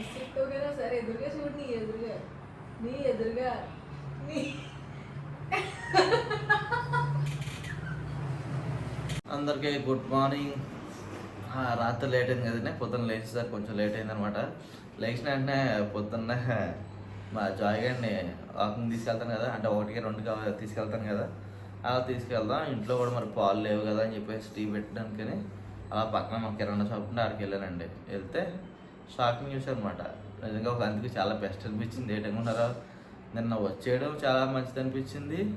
ఇసుక్కోగైనా ఎదురుగా చూడు నీ ఎదురుగా. నీ ఎదురుగా. నీ. అందరికీ గుడ్ మార్నింగ్ రాత్రి లేట్ అయింది కదండి పొద్దున్న లేచేసరికి కొంచెం లేట్ అయింది అనమాట లేచిన వెంటనే పొద్దున్న మా జాయ్ గారిని వాకింగ్ తీసుకెళ్తాను కదా అంటే ఒకటికి రెండు తీసుకెళ్తాను కదా. అలా తీసుకెళ్దాం. ఇంట్లో కూడా మరి పాలు లేవు కదా అని చెప్పేసి టీ పెట్టడానికని అలా పక్కన మా కిరాణా షాప్ ఉంటే ఆడికి వెళ్ళానండి. వెళ్తే షాకింగ్ న్యూస్ అనమాట నిజంగా ఒక అందుకు చాలా బెస్ట్ అనిపించింది. ఏటంగా నిన్న వచ్చేయడం చాలా మంచిది అనిపించింది.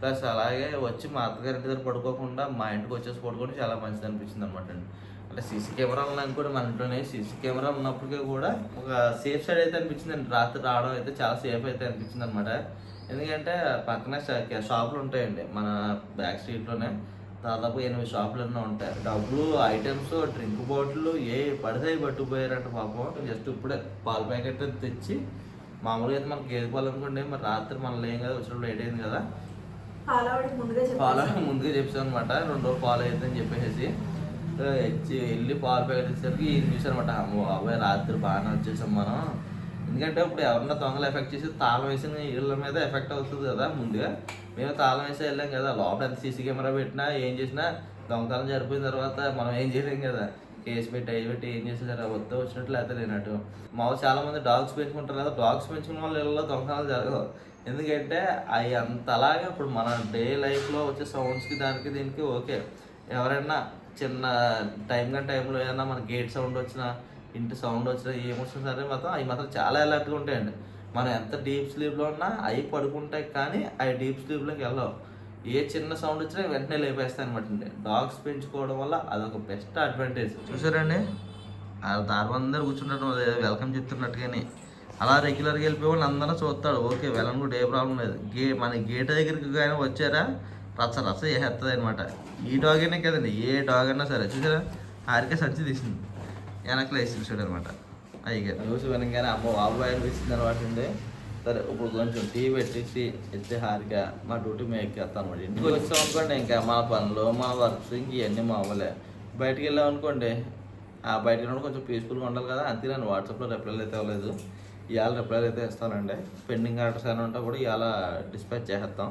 ప్లస్ అలాగే వచ్చి మా అత్తగారి ఇంటి దగ్గర పడుకోకుండా మా ఇంటికి వచ్చేసి పడుకోవడం చాలా మంచిది అనిపించింది అనమాట అండి. అంటే సీసీ కెమెరాలు ఉన్నాయి కూడా మన ఇంట్లోనే. సీసీ కెమెరా ఉన్నప్పటికీ కూడా ఒక సేఫ్ సైడ్ అయితే అనిపించింది అండి. రాత్రి రావడం అయితే చాలా సేఫ్ అయితే అనిపించింది అనమాట ఎందుకంటే పక్కన షా- షాపులు ఉంటాయండి మన బ్యాక్ స్ట్రీట్లోనే దాదాపు ఎనిమిది షాపులు అన్నీ ఉంటాయి. డబ్బులు ఐటమ్స్ డ్రింక్ బాటిల్ ఏ పడితే పట్టుకుపోయారంట పాపం. జస్ట్ ఇప్పుడే పాల ప్యాకెట్ తెచ్చి మామూలుగా అయితే మనకి గేదె పాలు అనుకోండి మరి రాత్రి మనం లేం కదా వచ్చినప్పుడు లేట్ అయింది కదా. పాలు ముందుగా చెప్పాను అనమాట రెండు రోజులు పాలు అవుతుందని చెప్పేసి. వెళ్ళి పాలు ప్యాకెట్ ఇచ్చేసరికి ఈయన చూసారు అనమాట అమ్మో అబ్బాయి రాత్రి బాగానే వచ్చేసాం మనం. ఎందుకంటే ఇప్పుడు ఎవరన్నా దొంగలు ఎఫెక్ట్ చేసి తాళం వేసిన ఇళ్ళ మీద ఎఫెక్ట్ అవుతుంది కదా ముందుగా. మేము తాళం వేసి వెళ్ళాం కదా లోపల ఎంత సీసీ కెమెరా పెట్టినా ఏం చేసినా దొంగతనం జరిపోయిన తర్వాత మనం ఏం చేయలేం కదా. కేసు పెట్టి అవి పెట్టి ఏం చేసేసారు వద్ద వచ్చినట్లు అయితే లేనట్టు. మామూలు చాలా మంది డాగ్స్ పెంచుకుంటారు కదా డాగ్స్ పెంచుకున్న వాళ్ళ ఇళ్ళలో దొంగతనాలు జరగవు. ఎందుకంటే అవి అంత అలాగే ఇప్పుడు మన డే లైఫ్లో వచ్చే సౌండ్స్కి దానికి దీనికి ఓకే. ఎవరైనా చిన్న టైం కానీ టైంలో ఏదైనా మన గేట్ సౌండ్ వచ్చినా ఇంటి సౌండ్ వచ్చినా ఏమొచ్చినా సరే మాత్రం అవి మాత్రం చాలా అలర్ట్గా ఉంటాయండి. మనం ఎంత డీప్ స్లీప్లో ఉన్నా అవి పడుకుంటాయి కానీ అవి డీప్ స్లీప్లోకి వెళ్ళవు. ఏ చిన్న సౌండ్ వచ్చినా వెంటనే లేపేస్తాయి అనమాట అండి డాగ్స్ పెంచుకోవడం వల్ల అదొక బెస్ట్ అడ్వాంటేజ్. చూసారండి? ఆ దారి అందరూ కూర్చుంటారు. వెల్కమ్ చెప్తున్నట్టుగానే. అలా రెగ్యులర్గా వెళ్ళిపోయి వాళ్ళు అందరూ చూస్తాడు ఓకే వెళ్ళను కూడా ఏ ప్రాబ్లం లేదు. గే మన గేట్ దగ్గరికి కానీ వచ్చారా? రచ్చ రచ్చ చేసేస్తుంది అనమాట ఈ డాగ్ అయినా కదండి ఏ డాగ్ అయినా సరే. చూసారా? ఆరికే సంచి తీసింది. వెనకలో వేసి చూసాడు అనమాట. అయ్యగారు న్యూస్ వినగానే అమ్మ బాబాయ్ అనిపిస్తుంది అనమాట అండి. సరే ఇప్పుడు కొంచెం టీ పెట్టేసి ఎత్తే హారిక మా డ్యూటీ మేము ఎక్కేస్తాం అనమాట. ఇంటికి వచ్చాం అనుకోండి ఇంకా మా పనులు మా వర్క్స్ ఇంక ఇవన్నీ మామూలే బయటికి వెళ్ళాం అనుకోండి ఆ బయటకు వెళ్ళడం కొంచెం పీస్ఫుల్గా ఉండాలి కదా అంతే నేను వాట్సాప్లో రిప్లైలు అయితే ఇవ్వలేదు. ఇవాళ రిప్లైలు అయితే ఇస్తానండి. పెండింగ్ ఆర్డర్స్ ఏమైనా ఉంటే కూడా ఇవాళ డిస్పాచ్ చేసేస్తాం.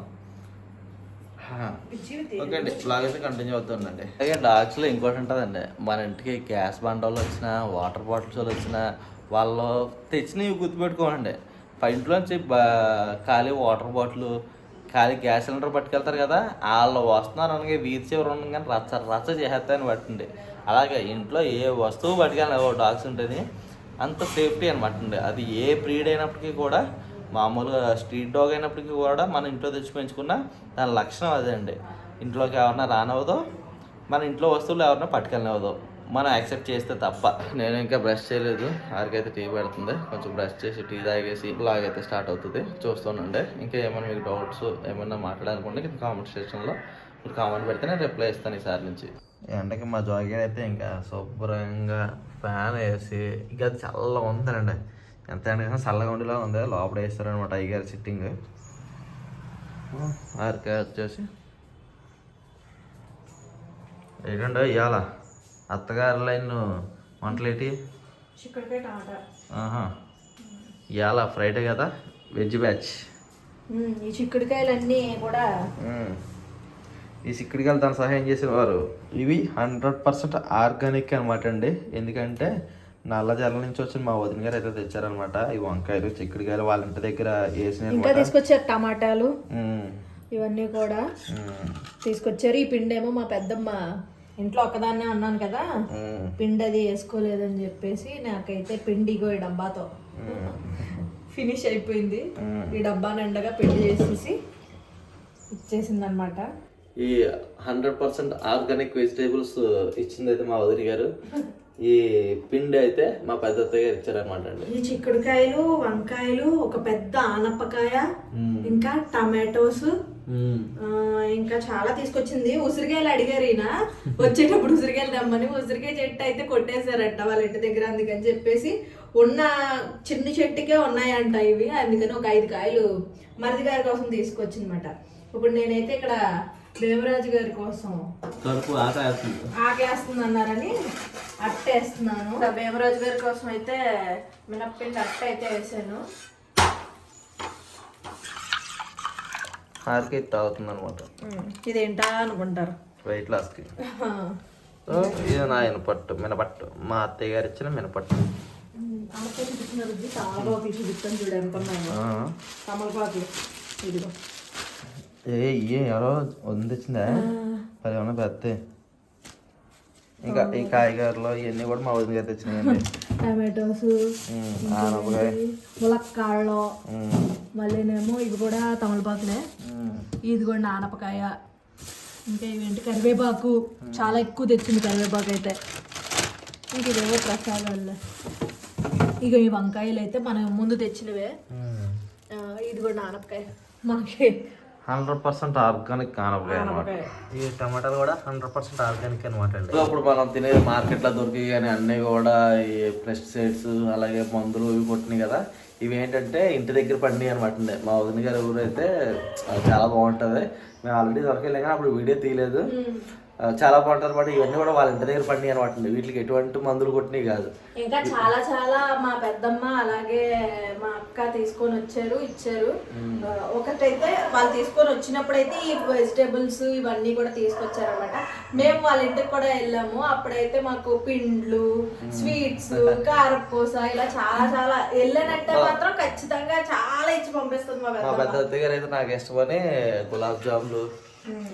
ఓకే అండి. బ్లాగ్ అయితే కంటిన్యూ అవుతుందండి అలాగే డాగ్స్లో ఇంకోటి ఉంటుందండి. మన ఇంటికి గ్యాస్ బండలు వచ్చినా వాటర్ బాటిల్స్ వాళ్ళు వచ్చినా వాళ్ళు తెచ్చినవి గుర్తుపెట్టుకోనండి. ఇంట్లోంచి బా ఖాళీ వాటర్ బాటిల్ ఖాళీ గ్యాస్ సిలిండర్ పట్టుకెళ్తారు కదా వాళ్ళు వస్తున్నారు అనగా వీధి చివరి ఉండగానే రచ్చ రచ్చ చేసేస్తాయని పట్టింది అలాగే ఇంట్లో ఏ వస్తువు పట్టుకెళ్ళిన డాగ్స్ ఉంటుంది అంత సేఫ్టీ అనమాట అండి. అది ఏ బ్రీడ్ అయినప్పటికీ కూడా మామూలుగా స్ట్రీట్ డాగ్ అయినప్పటికీ కూడా మన ఇంట్లో తెచ్చి పెంచుకున్న దాని లక్షణం అదే అండి ఇంట్లోకి ఎవరన్నా రానవదో మన ఇంట్లో వస్తువులు ఎవరన్నా పట్టుకెళ్ళనవదో మనం యాక్సెప్ట్ చేస్తే తప్ప. నేను ఇంకా బ్రష్ చేయలేదు. ఆరికైతే టీ పెడుతుంది. కొంచెం బ్రష్ చేసి టీ తాగేసి బ్లాగ్ అయితే స్టార్ట్ అవుతుంది. చూస్తుండండి ఇంకా ఏమైనా మీకు డౌట్స్ ఏమైనా మాట్లాడాలనుకుంటే కింద కామెంట్ సెక్షన్లో మీరు కామెంట్ పెడితే నేను రిప్లై ఇస్తాను ఈసారి నుంచి. ఎండకి మా జాగింగ్ అయితే ఇంకా శుభ్రంగా ఫ్యాన్ వేసి ఇంకా అది చల్లగా ఉందండి ఎంత ఎండకైనా చల్లగా ఉండేలా ఉంది? లోపల వేస్తారనమాట అయ్యగారు సిట్టింగ్ ఆరికాయ వచ్చేసి. ఏంటంటే ఇవాళ అత్తగారు లైన్ వంటలేటి? టమాటా. ఆహా. ఇవాళ ఫ్రైడే కదా వెజ్ బ్యాచ్. ఈ చిక్కుడుకాయలన్నీ కూడా ఈ సిక్కుడికాయలు తన సహాయం చేసేవారు. ఇవి హండ్రెడ్ పర్సెంట్ ఆర్గానిక్ అనమాట అండి. ఎందుకంటే నల్ల జల్ల నుంచి వచ్చిన మా వదిన గారు అయితే తెచ్చారనమాట ఈ వంకాయలు చిక్కుడుకాయలు వాళ్ళ ఇంటి దగ్గర వేసిన ఇంకా తీసుకొచ్చారు టమాటాలు. ఇవన్నీ కూడా తీసుకొచ్చారు. ఈ పిండి ఏమో మా పెద్దమ్మ ఇంట్లో ఒక్కదాన్నే ఉన్నాను కదా. పిండి అది వేసుకోలేదని చెప్పేసి నాకైతే పిండి ఇగో ఈ డబ్బాతో. ఫినిష్ అయిపోయింది. ఈ డబ్బా నిండగా పిండి చేసేసి ఇచ్చేసింది అనమాట ఈ హండ్రెడ్ పర్సెంట్ ఆర్గానిక్ వెజిటేబుల్స్ ఇచ్చింది అయితే మా వదిన గారు. ఈ పిండి అయితే మా పెద్ద అత్తయ్య గారు ఇచ్చారనమాట అండి. ఈ చిక్కుడుకాయలు వంకాయలు ఒక పెద్ద ఆనపకాయ ఇంకా టమాటోస్ ఇంకా చాలా తీసుకొచ్చింది. ఉసిరికాయలు అడిగారు ఈయన. వచ్చేటప్పుడు ఉసిరికాయలు తెమ్మని ఉసిరికాయ చెట్టు అయితే కొట్టేశారంట వాళ్ళ ఇంటి దగ్గర అందుకని చెప్పేసి ఉన్న చిన్న చెట్టుకే ఉన్నాయంట ఇవి. అందుకని ఒక ఐదు కాయలు మరిది గారి కోసం తీసుకొచ్చిందన్నమాట. ఇప్పుడు నేనైతే ఇక్కడ దేవరాజు గారి కోసం కడుపు ఆట వేస్తుంది ఆకలేస్తుంది అన్నారని అట్టేస్తున్నాను భీమరాజు గారి కోసం అయితే మినప్పిండి అట్ట అయితే వేసాను. హార్కి తాగుతుంది అనమాట ఇదేంటా అనుకుంటారు. వెయిట్ లాస్కి ఇది నా మినపట్టు మినపట్టు. మా అత్తయ్య గారు ఇచ్చిన మినపట్టు. చూపిస్తాను ఉన్నాయో. ఆ. తమలపాకులు. ఇదిగో. ఏ ఇయ్యే ఎవరో వందిచ్చిందా పది ఏమన్నా పెద్ద ఇంకా ఈ కాయగూరలు ఇవన్నీ కూడా మా వదిన గారు తెచ్చినాయండి టమాటోస్ ఆనపకాయ ములక్కాళ్ళు మళ్ళీనేమో ఇవి కూడా తమలపాకులే. ఇది కూడా నానపకాయ ఇంకా ఇవేంటి కరివేపాకు చాలా ఎక్కువ తెచ్చింది కరివేపాకు అయితే ఇంక ఇదేవో ప్రసాదాలు ఇక ఈ వంకాయలు అయితే మనం ముందు తెచ్చినవే ఇది కూడా నానపకాయ మనకి హండ్రెడ్ పర్సెంట్ ఆర్గానిక్ కానపకాయ అనమాట ఈ టమాటాలు కూడా హండ్రెడ్ పర్సెంట్ ఆర్గానిక్ అనమాట అండి. ఇప్పుడు మనం తినే మార్కెట్లో దొరికి కానీ అన్నీ కూడా ఈ పెస్టిసైడ్స్ అలాగే మందులు ఇవి కొట్టినాయి కదా ఇవి ఏంటంటే ఇంటి దగ్గర పండినాయి అనమాట మా వదిన గారి ఊరు అయితే అది చాలా బాగుంటుంది. మేము ఆల్రెడీ దొరకెళ్ళాం కానీ అప్పుడు వీడియో తీయలేదు. చాలా బాగుంటుంది అనమాట ఇవన్నీ కూడా వాళ్ళ ఇంటి దగ్గర పండినాయి అనమాట వీటికి ఎటువంటి మందులు కొట్టినవి కాదు. ఇంకా చాలా చాలా మా పెద్దమ్మ అలాగే మా అక్క తీసుకొని వచ్చారు ఇచ్చారు. ఒకటైతే వాళ్ళు తీసుకొని వచ్చినప్పుడైతే ఈ వెజిటేబుల్స్ ఇవన్నీ కూడా తీసుకొచ్చారనమాట మేము వాళ్ళ ఇంటికి కూడా వెళ్ళాము. అప్పుడైతే మాకు పిండ్లు స్వీట్స్ కారపూస ఇలా చాలా చాలా వెళ్ళానంటే మాత్రం ఖచ్చితంగా చాలా ఇచ్చి పంపిస్తుంది మా పెద్ద అయితే నాకు ఇష్టమని గులాబ్ జాములు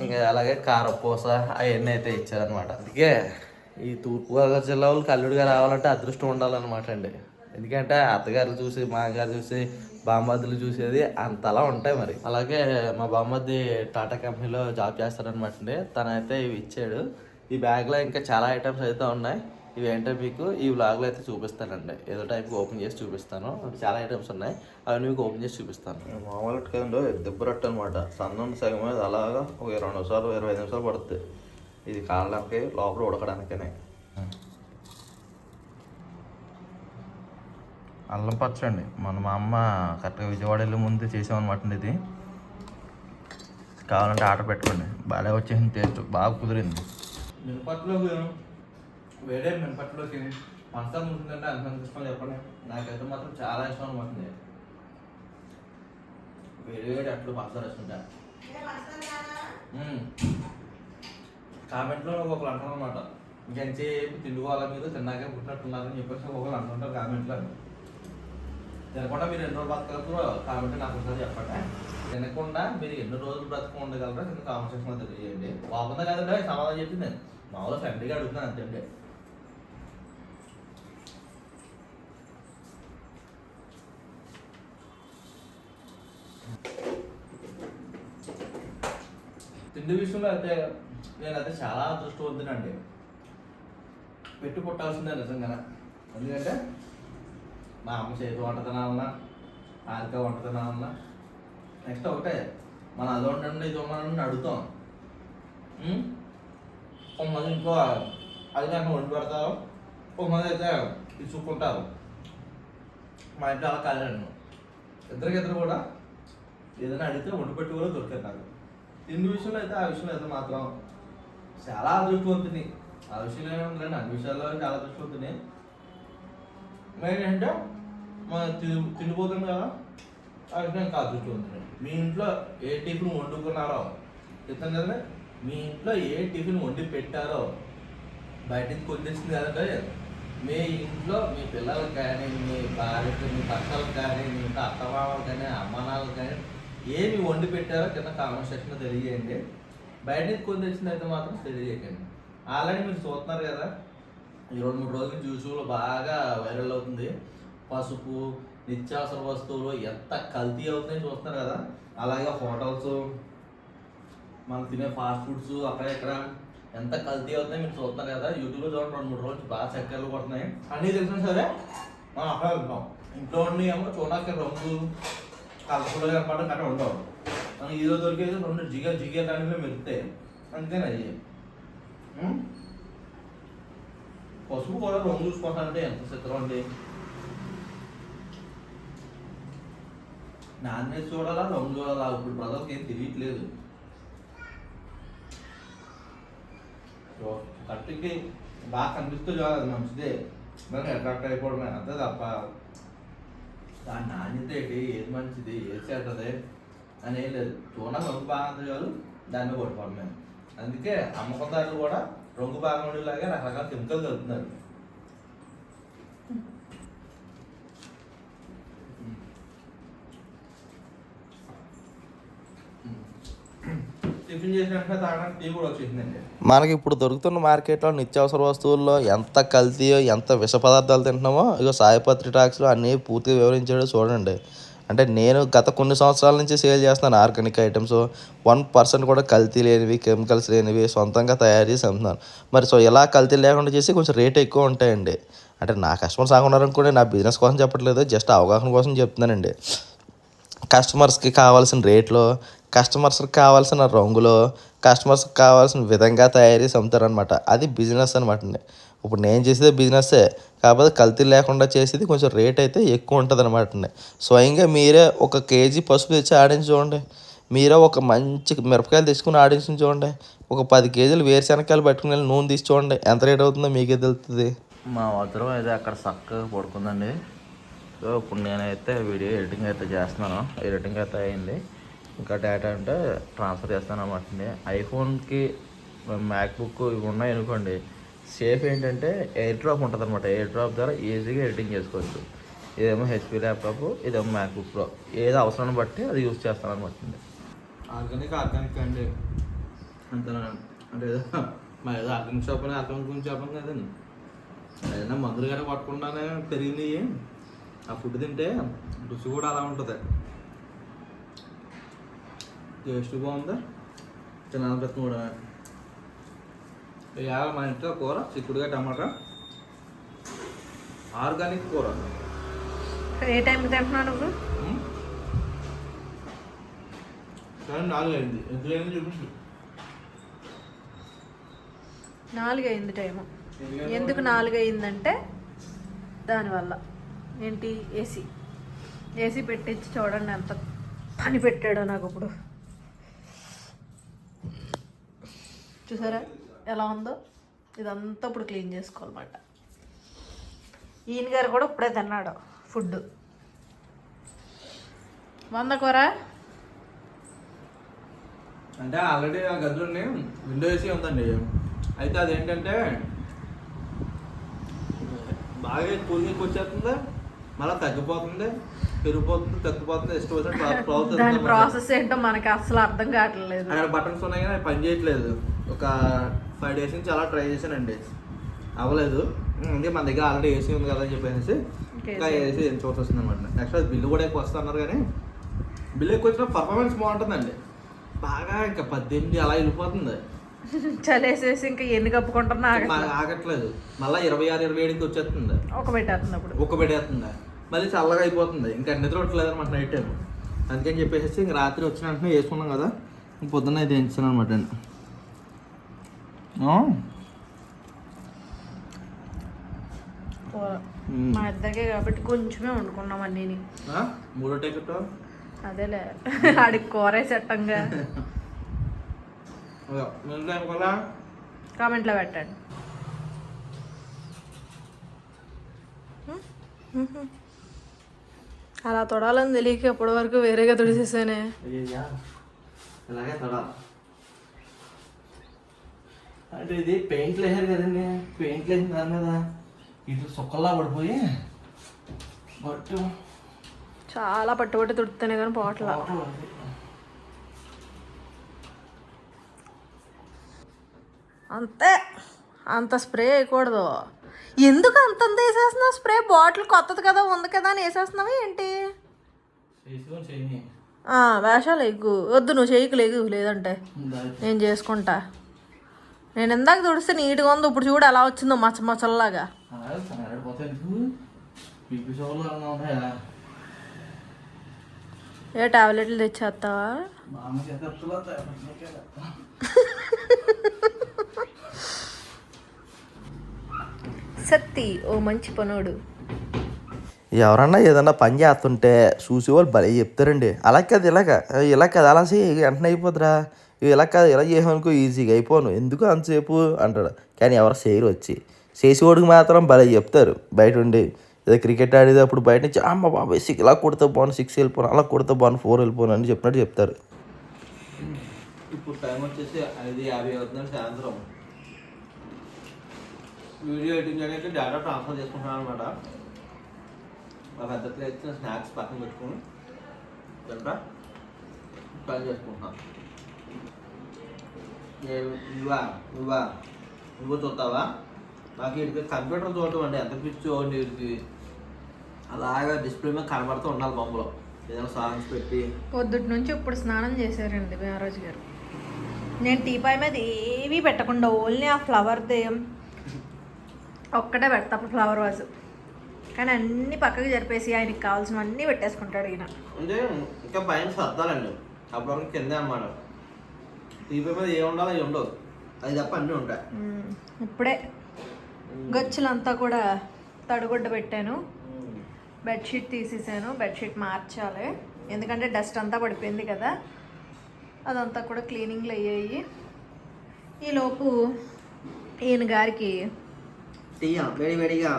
ఇంకా అలాగే కారపూస అవన్నీ అయితే ఇచ్చారనమాట అందుకే ఈ తూర్పుగోదావరి జిల్లా వాళ్ళకి అల్లుడిగా రావాలంటే అదృష్టం ఉండాలన్నమాట అండి. ఎందుకంటే అత్తగారు చూసి మామగారు చూసి బామ్మద్దులు చూసేది అంతలా ఉంటాయి మరి. అలాగే మా బామ్మద్ది టాటా కంపెనీలో జాబ్ చేస్తారనమాట అండి. తనైతే ఇవి ఇచ్చాడు. ఈ బ్యాగ్లో ఇంకా చాలా ఐటమ్స్ అయితే ఉన్నాయి. ఇవి ఏంటో మీకు ఈ వ్లాగ్లో అయితే చూపిస్తానండి. ఏదో టైప్ ఓపెన్ చేసి చూపిస్తాను. చాలా ఐటమ్స్ ఉన్నాయి. అవన్నీ మీకు ఓపెన్ చేసి చూపిస్తాను. మామూలు కదండి దెబ్బ రొట్టె అనమాట సన్నం సగం మీద అలాగా ఒక ఇరవై నిమిషాలు ఇరవై ఐదు నిమిషాలు పడుతుంది ఇది కాలడానికి లోపల ఉడకడానికనే. అల్లం పచ్చండి మన మా అమ్మ కరెక్ట్గా విజయవాడ వెళ్ళే ముందు చేసామన్నమాట ఇది. కావాలంటే ఆర్డర్ పెట్టుకోండి. బాగా వచ్చేసింది టేస్ట్. బాగా కుదిరింది. మినపట్లోకి వేరే మినపట్లోకి పంచదార ఉంటుందంటే అంత ఇష్టం చెప్పండి నాకైతే మాత్రం చాలా ఇష్టం అనమాట వేడి వేడి అట్లు వేసుకుంటా కామెంట్లో ఒకరు అంటారు అనమాట ఇంకెంతసేపు తిండుకోవాలా మీరు తిన్నాకే పుట్టినట్టున్నారని చెప్పేసి ఒకరు అంటుంటారు కామెంట్లో. తినకుండా మీరు ఎన్ని రోజులు బతకగలరు? కాబట్టి నాకు ఒకసారి చెప్పండి. తినకుండా మీరు ఎన్ని రోజులు బ్రతక ఉండగలరో కామెంట్ సెక్షన్లో తెలియజేయండి. బాగుందా కదండి? సమాధానం చెప్పింది. మామూలుగా ఫ్రెండ్గా అడుగుతున్నాను అంతే తిండి విషయంలో అయితే నేనైతే చాలా అదృష్టవంతునండి. పెట్టి పుట్టాల్సిందే నిజంగా ఎందుకంటే మా అమ్మ చేతి వంటతనాలన్నా ఆరిక వంటతనాలన్నా నెక్స్ట్ ఒకటే మన అది వండండి ఇది వండండి అడుగుతాం. ఉం? కొంతమంది ఇంకో అది కనుక వండి పెడతారు కొంతమంది అయితే ఇచ్చుకుంటారు. మా ఇంట్లో అలా కాదండి ఇద్దరికిద్దరు కూడా ఏదైనా అడిగితే వండి పెట్టి కూడా దొరికారు నాకు. తిండి విషయంలో అయితే ఆ విషయంలో అయితే మాత్రం చాలా అదృష్టవంతుని ఆ విషయంలో ఏముందండి అన్ని విషయాల్లో చాలా అదృష్టవంతుని మెయిన్ ఏంటంటే మన తిండిపోతుంది కదా ఆ విషయం ఇంకా అదృష్టవంతుని మీ ఇంట్లో ఏ టిఫిన్ వండుకున్నారో చెప్తాను కదా మీ ఇంట్లో ఏ టిఫిన్ వండి పెట్టారో బయటికి కొద్దిస్తుంది కదండి మీ ఇంట్లో మీ పిల్లలకు కానీ మీ భార్యకు మీ భర్తలకు కానీ మీ ఇంట్లో అత్తమామలు కానీ అమ్మానాలకు కానీ ఏమి వండి పెట్టారో కింద కామెంట్ సెక్షన్లో తెలియజేయండి. బయట నుంచి కొని తెచ్చిందైతే మాత్రం తెలియజేయకండి. ఆల్రెడీ మీరు చూస్తున్నారు కదా ఈ రెండు మూడు రోజులు నుంచి యూట్యూబ్లో బాగా వైరల్ అవుతుంది. పసుపు నిత్యావసర వస్తువులు ఎంత కల్తీ అవుతున్నాయి చూస్తున్నారు కదా. అలాగే హోటల్స్ మనం తినే ఫాస్ట్ ఫుడ్స్ అక్కడ ఇక్కడ ఎంత కల్తీ అవుతున్నాయి మీరు చూస్తున్నారు కదా. యూట్యూబ్లో చూడండి రెండు మూడు రోజులు బాగా చక్కెరలు కొడుతున్నాయి. అన్నీ తెలిసిన సరే మనం అక్కడ వెళ్తాం ఇంట్లో ఉండి ఏమో చూడడానికి రంగు కలర్ఫుల్గా కనపడడం కట్ట ఉండవు. మనం ఈరోజు దొరికేది రెండు జిగ జిగ దానిలో మెరుగుతాయి అంతేనా అయ్యి పసుపు కూడా రంగు చూసుకుంటానంటే ఎంత చిత్రం అండి? నాణ్యత చూడాలా రంగు చూడాలా? ఇప్పుడు ప్రజలకు ఏం తెలియట్లేదు. కట్టుకి బాగా కనిపిస్తూ చూడాలి అది మంచిదే. మనం అట్రాక్ట్ అయిపోవడమే అంతే తప్ప దాని నాణ్యత ఏంటి? ఏది మంచిది? ఏది చేస్తుంది అని ఏం లేదు చూడడం రంగు బాగా కాదు చాలు దాన్ని కొట్టుకోవడం మేము అందుకే అమ్మకందారులు కూడా రంగు బాగా రకరకాల కెమికల్ కలుపుతున్నారు టిఫిన్ చేసినాక తాగడానికి టీ కూడా వచ్చేసిందండి. మనకి ఇప్పుడు దొరుకుతున్న మార్కెట్లో నిత్యావసర వస్తువుల్లో ఎంత కల్తీయో ఎంత విష పదార్థాలు తింటున్నామో ఇగో సాయిపత్రి టాక్స్లో అన్నీ పూర్తిగా వివరించాడు చూడండి. అంటే నేను గత కొన్ని సంవత్సరాల నుంచి సేల్ చేస్తున్నాను ఆర్గానిక్ ఐటమ్స్. వన్ పర్సెంట్ కూడా కల్తీ లేనివి కెమికల్స్ లేనివి సొంతంగా తయారు చేసి అమ్ముతున్నాను. మరి సో ఇలా కల్తీ లేకుండా చేసి కొంచెం రేట్ ఎక్కువ ఉంటాయండి. అంటే నా కస్టమర్స్ ఆగున్నారనుకోండి నా బిజినెస్ కోసం చెప్పట్లేదు జస్ట్ అవగాహన కోసం చెప్తున్నానండి. కస్టమర్స్కి కావాల్సిన రేట్లో కస్టమర్స్కి కావాల్సిన రంగులో కస్టమర్స్కి కావాల్సిన విధంగా తయారు చేసి అమ్ముతారనమాట అది బిజినెస్ అనమాట అండి. ఇప్పుడు నేను చేసేది బిజినెస్సే కాకపోతే కల్తీ లేకుండా చేసేది కొంచెం రేట్ అయితే ఎక్కువ ఉంటుంది అనమాట అండి. స్వయంగా మీరే ఒక కేజీ పసుపు తెచ్చి ఆడించి చూడండి. మీరే ఒక మంచి మిరపకాయలు తెచ్చుకుని ఆడించి చూడండి. ఒక పది కేజీలు వేరుశనగకాయలు పట్టుకుని వెళ్ళి నూనె తీసి చూడండి. ఎంత రేట్ అవుతుందో మీకే తెలుస్తుంది మా వద్దరం అయితే అక్కడ చక్కగా పడుకుందండి. సో ఇప్పుడు నేనైతే వీడియో ఎడిటింగ్ అయితే చేస్తున్నాను. ఎడిటింగ్ అయితే అయింది. ఇంకా డేటా అంటే ట్రాన్స్ఫర్ చేస్తాను అనమాట అండి ఐఫోన్కి మ్యాక్బుక్ ఇవి ఉన్నాయి అనుకోండి సేఫ్ ఏంటంటే ఎయిర్ డ్రాప్ ఉంటుంది అనమాట ఎయిర్ డ్రాప్ ద్వారా ఈజీగా ఎడిటింగ్ చేసుకోవచ్చు. ఇదేమో హెచ్పి ల్యాప్టాప్ ఇదేమో మ్యాక్బుక్ ప్రో ఏది అవసరాన్ని బట్టి అది యూజ్ చేస్తాను అనమాట అండి. ఆర్గానిక్ ఆర్గానిక్ అండి. అంతేనా అంటే ఏదో మా ఏదో ఆర్గానిక్ షాప్ అని ఆర్గానిక్ గురించి చెప్పడం కదండి. ఏదైనా మందులు కానీ పట్టకుండానే పెరిగింది ఆ ఫుడ్ తింటే రుచి కూడా అలా ఉంటుంది. టేస్ట్ బాగుంది? తినాలి ప్రతి కూడా? ఇవాళ మా ఇంట్లో కూర చిక్కుడుగా టమాటా. ఆర్గానిక్ కూర. ఏ టైంకి తింటున్నావు నువ్వు? ఉమ్. కానీ నాలుగు అయింది ఎందుకు అయింది చూపించు. నాలుగు అయింది టైము ఎందుకు నాలుగు అయిందంటే దానివల్ల. ఏంటి? ఏసీ. ఏసీ పెట్టించి చూడండి ఎంత పని పెట్టాడో నాకు ఇప్పుడు. చూసారా? ఎలా ఉందో? ఇదంతా ఇప్పుడు క్లీన్ చేసుకోవాలన్నమాట. ఈయన గారు కూడా ఇప్పుడే తిన్నాడు ఫుడ్ వంద కూర? అంటే ఆల్రెడీ ఆ గదిలోని విండో ఏసీ ఉందండి. అయితే అదేంటంటే బాగా కూలింగ్ వచ్చేస్తుంది? మళ్ళీ తగ్గిపోతుంది? పెరిగిపోతుంది తగ్గిపోతుంది ఇష్టం వచ్చినట్టు దాని ప్రాసెస్ ఏంటో మనకి అసలు అర్థం కావట్లేదు. అక్కడ బటన్స్ ఉన్నాయి కానీ పని చేయట్లేదు. ఒక ఫైవ్ డేస్ నుంచి అలా ట్రై చేశానండి. అవ్వలేదు. అంటే మన దగ్గర ఆల్రెడీ ఏసీ ఉంది కదా అని చెప్పేసి ఇంకా ఏసీ చూసి వస్తుంది అనమాట యాక్చువల్ బిల్లు కూడా ఎక్కువ వస్తుంది అన్నారు కానీ బిల్లు ఎక్కువ వచ్చిన పర్ఫార్మెన్స్ బాగుంటుందండి. బాగా ఇంకా పద్దెనిమిది అలా వెళ్ళిపోతుంది. చలేసేసి ఇంకా ఎన్ని కప్పుకుంటున్నా ఆగట్లేదు. మళ్ళీ ఇరవై ఆరు ఇరవై ఏడుకి వచ్చేస్తుంది. ఒక పెట్టేస్తుంది అప్పుడు. ఒక్క పెట్టేస్తుంది. మళ్ళీ చల్లగా అయిపోతుంది. ఇంకా నిద్ర ఉండట్లేదు అనమాట నైట్ టైం అందుకని చెప్పేసి ఇంక రాత్రి వచ్చిన వెంటనే వేసుకున్నాం కదా పొద్దున్న ఇది ఎంచాను అనమాట అండి కూర మా ఇద్దరికే కాబట్టి కొంచెమే వండుకున్నాం అన్నీని. మూడో టికెట్ అదేలే. ఆడికి కూర సెట్టంగా కూడా కామెంట్లో పెట్టండి. అలా తొడాలని తెలియక ఇప్పటి వరకు వేరేగా తుడిసేసానే. ఇలాగే తొడాలి. అంటే ఇది పెయింట్లు వేసారు కదండి పెయింట్లు వేసిన దాని మీద ఇటు సుక్కల్లా పడిపోయి బట్టు చాలా పట్టుబట్టి తుడితేనే కానీ పోవట్లా. అంతే అంత స్ప్రే వేయకూడదు. ఎందుకు అంతంత వేసేస్తున్నావు? స్ప్రే బాటిల్ కొత్తది కదా ఉంది కదా అని వేసేస్తున్నావా ఏంటి? వేషాలు ఎగ్గు వద్దు నువ్వు చేయకు లేగు లేదంటే. నేను చేసుకుంటా. నేను ఇందాక తుడిస్తే నీట్గా ఉంది. ఇప్పుడు చూడు ఎలా వచ్చిందో మచ్చ మచ్చల్లాగా. ఏ టాబ్లెట్లు తెచ్చేస్తావా మా అమ్మ చేత అసలు తయారు సత్తి ఓ మంచి పనోడు. ఎవరన్నా ఏదన్నా పని చేస్తుంటే చూసి వాళ్ళు భలే చెప్తారండి. అలా కాదు ఇలాగ ఇలా కాదు అలా చేయి వెంటనే అయిపోద్దిరా. ఇవి ఇలా కాదు ఇలా చేసామనుకో ఈజీగా అయిపోను. ఎందుకు అంతసేపు అంటాడు. కానీ ఎవరు చేయరు వచ్చి. చేసేవాడికి మాత్రం భలే చెప్తారు. బయట ఉండి ఏదో క్రికెట్ ఆడేటప్పుడు బయట నుంచి అమ్మ బాబాయ్ సిక్ ఇలా కొడితే బాగుంది సిక్స్ వెళ్ళిపోను అలా కొడితే బాగుంది ఫోర్ వెళ్ళిపోను అని చెప్పినట్టు చెప్తారు. ఇప్పుడు టైం వచ్చేసి ఐదు యాభై అవుతుంది సాయంత్రం. వీడియో ఎడిటింగ్ చేయడానికి డేటా ట్రాన్స్ఫర్ చేసుకుంటున్నాను అనమాట మా పెద్ద ఇచ్చిన స్నాక్స్ పక్కన పెట్టుకుని కనుక పని చేసుకుంటున్నాను నేను నువ్వా? నువ్వా? నువ్వు చూస్తావా? నాకు ఇటు కంప్యూటర్ చూడటం అండి ఎంత చూడండి వీడికి అలాగా డిస్ప్లే మీద కనబడుతూ ఉండాలి బొమ్మలో. ఏదైనా సాంగ్స్ పెట్టి. పొద్దుటి నుంచి ఇప్పుడు స్నానం చేశారండి మహారాజు గారు. నేను టీపాయ్ మీద ఏమీ పెట్టకుండా ఓన్లీ ఆ ఫ్లవర్ది. ఒక్కటే పెడతా ఫ్లవర్ వాజ్. కానీ అన్ని పక్కకి జరిపేసి ఆయనకి కావాల్సినవన్నీ పెట్టేసుకుంటాడు ఈయన. అంటే ఇంకా పైన సర్దాలండి. అప్పుడు కిందే అన్నమాట టీవీ మీద ఏ ఉండాలో అవి ఉండవు అది తప్ప అన్నీ ఉంటాయి. ఇప్పుడే గచ్చులంతా కూడా తడిగుడ్డ పెట్టాను. బెడ్షీట్ తీసేసాను. బెడ్షీట్ మార్చాలి. ఎందుకంటే డస్ట్ అంతా పడిపోయింది కదా. అదంతా కూడా క్లీనింగ్లు అయ్యాయి. ఈలోపు ఈయన గారికి టీ వేడి వేడిగా.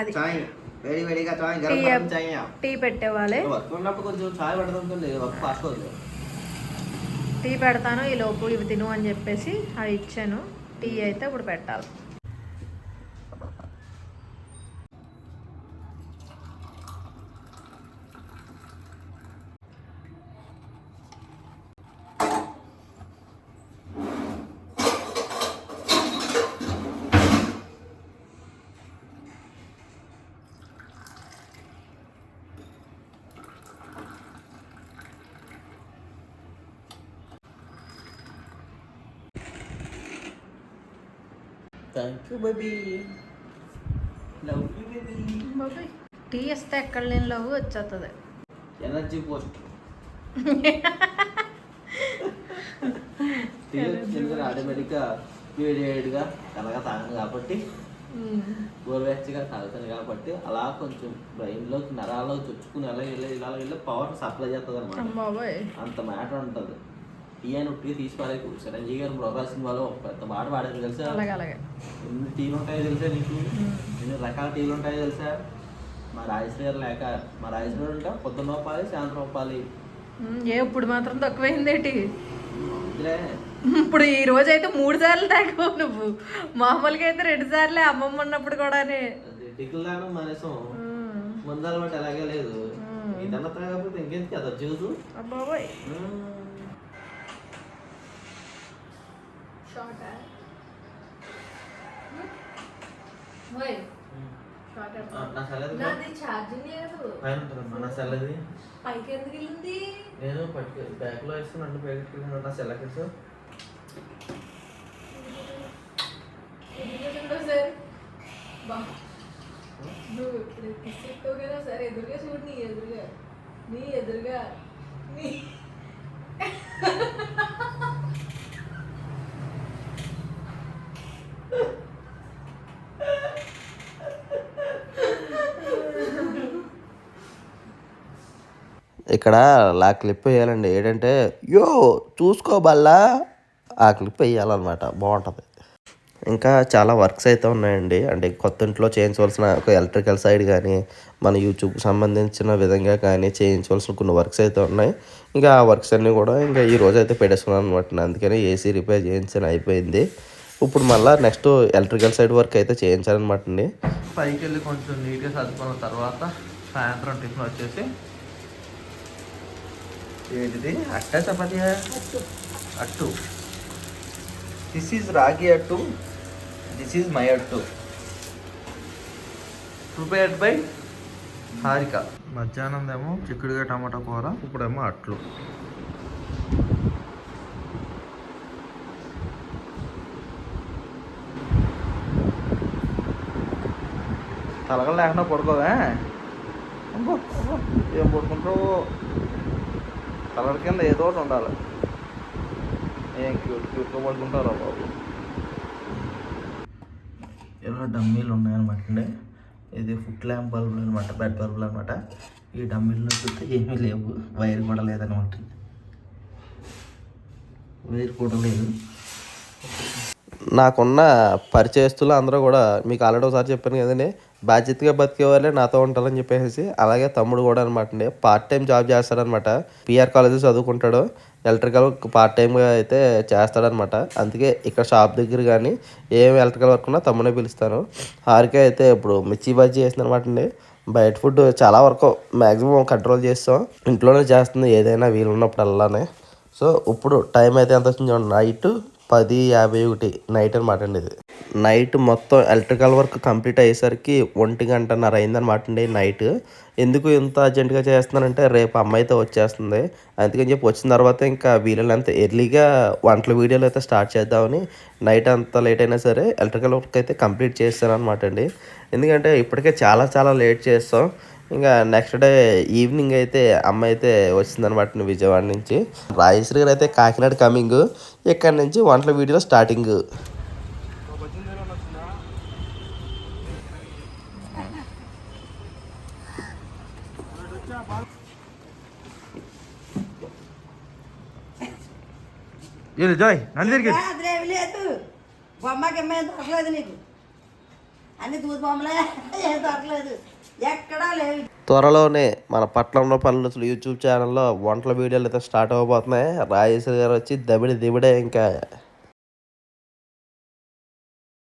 అది. చాయ్ వేడి వేడిగా చాయ్ టీ గరం చాయ్ టీ పెట్టేవాళ్ళే వర్క్ ఉన్నప్పుడు కొంచెం చాయ్ పడుతుంటుంది వర్క్ ఫాస్ట్ అవుతుంది టీ పెడతాను ఈ లోపు ఇవి తిను అని చెప్పేసి అవి ఇచ్చాను. టీ అయితే ఇప్పుడు పెట్టాలి. Thank you baby love you baby బాబాయ్ టీ ఇస్తే ఎక్కడ లేని లవ్ వచ్చేస్తుంది ఎనర్జీ పోస్ట్ టీ ఎందుకంటే ఆటోమేటిక్గా వేడి వేడిగా అలాగా తాగను కాబట్టి గోరువెచ్చగా తాగుతాను కాబట్టి అలా కొంచెం బ్రెయిన్లోకి నరాల్లో చొచ్చుకుని అలా వెళ్ళి ఇలా వెళ్ళి పవర్ సప్లై చేస్తుంది అనమాట అంత మ్యాటర్ ఉంటుంది. టీ అని ఉట్టిగా తీసి పారేకు చిరంజీవి గారు బ్రోకర్ సినిమాలో పెద్ద పాట పాడారు తెలుసా? అలాగే అలాగే. ఎన్ని టీలు ఉంటాయో తెలుసా నీకు? ఎన్ని రకాల టీలు ఉంటాయో తెలుసా? మా రాజశ్రీ గారు లేక మా రాజశ్రీ గారు ఉంటే పొద్దున్న ఒప్పాలి సాయంత్రం మ్, ఏ ఇప్పుడు మాత్రం తక్కువైందేటి ఇదిలే ఇప్పుడు ఈ రోజు అయితే మూడు సార్లు తాగావు నువ్వు. మామూలుగా అయితే రెండు సార్లే అమ్మమ్మ ఉన్నప్పుడు కూడానే. టిక్కులు తాగడం మానేసం. ముందు అలవాటు అలాగే లేదు. ఇదన్నా తాగకపోతే ఇంకెందుకు కదా జ్యూసు బాబాయ్ నా సెలది నాది ఛార్జింగ్ లేదు పైన ఉంటుందమ్మా నా సెలది పైకి ఎందుకు వెళ్ళింది నేను పట్టుకు బ్యాగ్లో వేసుకుని రెండు ప్యాకెట్ నా ఎదురుగా సార్. బా. నువ్వు ఇప్పుడు తీసుకెళ్తావు కదా సార్ ఎదురుగా చూడు నీ ఎదురుగా. నీ ఎదురుగా. నీ ఇక్కడ ఆ క్లిప్ వేయాలండి. ఏంటంటే యో చూసుకోబల్లా ఆ క్లిప్ వేయాలన్నమాట. బాగుంటుంది. ఇంకా చాలా వర్క్స్ అయితే ఉన్నాయండి. అంటే కొత్త ఇంట్లో చేయించవలసిన ఒక ఎలక్ట్రికల్ సైడ్ కానీ మన యూట్యూబ్కి సంబంధించిన విధంగా కానీ చేయించవలసిన కొన్ని వర్క్స్ అయితే ఉన్నాయి. ఇంకా ఆ వర్క్స్ అన్నీ కూడా ఇంకా ఈ రోజు అయితే పెట్టేసుకున్నాను అనమాట అందుకని ఏసీ రిపేర్ చేయించని అయిపోయింది. ఇప్పుడు మళ్ళీ నెక్స్ట్ ఎలక్ట్రికల్ సైడ్ వర్క్ అయితే చేయించాలన్నమాట అండి. పైకి వెళ్ళి కొంచెం నీట్గా సర్దుకున్న తర్వాత సాయంత్రం టిఫిన్ వచ్చేసి ఏంటిది? అట్ట చపాతీ అట్టు. This is ragi attu. This is my attu. Prepared by Harika. మధ్యాహ్నం ఏమో చిక్కుడుగా టమాటా కూర ఇప్పుడేమో అట్లు. తలగలు లేకుండా పడుకోవా? ఏం పడుకుంటావు? కలర్ కింద ఏదో ఒకటి ఉండాలి. ఏం క్యూట్ క్యూట్గా పడుకుంటారా బాబు. ఇలా డమ్మీలు ఉన్నాయన్నమాట అండి. ఇది ఫుట్ ల్యాంప్ బల్బులు అనమాట బెడ్ బల్బులు అనమాట ఈ డమ్మీల్లో చూస్తే ఏమీ లేవు. వైర్ కూడా లేదనమాట వేరు కూడా లేదు. నాకున్న పరిచయస్తులు అందరూ కూడా మీకు ఆల్రెడీ ఒకసారి చెప్పాను కదండి బాధ్యతగా బతికేవాళ్ళే నాతో ఉంటారని చెప్పేసి అలాగే తమ్ముడు కూడా అనమాట అండి. పార్ట్ టైం జాబ్ చేస్తాడనమాట. పిఆర్ కాలేజ్ చదువుకుంటాడు. ఎలక్ట్రికల్ పార్ట్ టైంగా అయితే చేస్తాడనమాట. అందుకే ఇక్కడ షాప్ దగ్గర కానీ ఏం ఎలక్ట్రికల్ వర్క్ ఉన్నా తమ్ముడే పిలుస్తాను. హారిక అయితే ఇప్పుడు మిర్చి బజ్జీ చేసింది అనమాట అండి. బయట ఫుడ్ చాలా వరకు మ్యాక్సిమం కంట్రోల్ చేస్తాం. ఇంట్లోనే చేస్తుంది. ఏదైనా వీలున్నప్పుడు అలానే సో ఇప్పుడు టైం అయితే ఎంత వచ్చింది చూడండి. నైట్ పది యాభై ఒకటి నైట్ అనమాట అండి ఇది. నైట్ మొత్తం ఎలక్ట్రికల్ వర్క్ కంప్లీట్ అయ్యేసరికి ఒంటి గంటన్నర అయిందనమాట అండి నైట్. ఎందుకు ఇంత అర్జెంటుగా చేస్తున్నానంటే రేపు అమ్మాయితో వచ్చేస్తుంది. అందుకని చెప్పి వచ్చిన తర్వాత ఇంకా వీలైనంత ఎర్లీగా వంటల వీడియోలు అయితే స్టార్ట్ చేద్దామని నైట్ అంత లేట్ అయినా సరే ఎలక్ట్రికల్ వర్క్ అయితే కంప్లీట్ చేస్తాను అనమాట అండి. ఎందుకంటే ఇప్పటికే చాలా చాలా లేట్ చేస్తాం. ఇంకా నెక్స్ట్ డే ఈవినింగ్ అయితే అమ్మ అయితే వచ్చిందనమాట విజయవాడ నుంచి. రాజేశ్వరి గారు అయితే కాకినాడ కమింగ్ ఇక్కడ నుంచి వంటల వీడియో స్టార్టింగ్ జాయ్? నందిరికి బొమ్మకి దొరకలేదు నీకు. అన్ని దూది బొమ్మలే ఏం దొరకలేదు. ఎక్కడా త్వరలోనే మన పట్నంలో పనులు యూట్యూబ్ ఛానల్లో వంటల వీడియోలు అయితే స్టార్ట్ అవ్వబోతున్నాయి. రాజేశ్వరి గారు వచ్చి దబిడి దిబిడే ఇంకా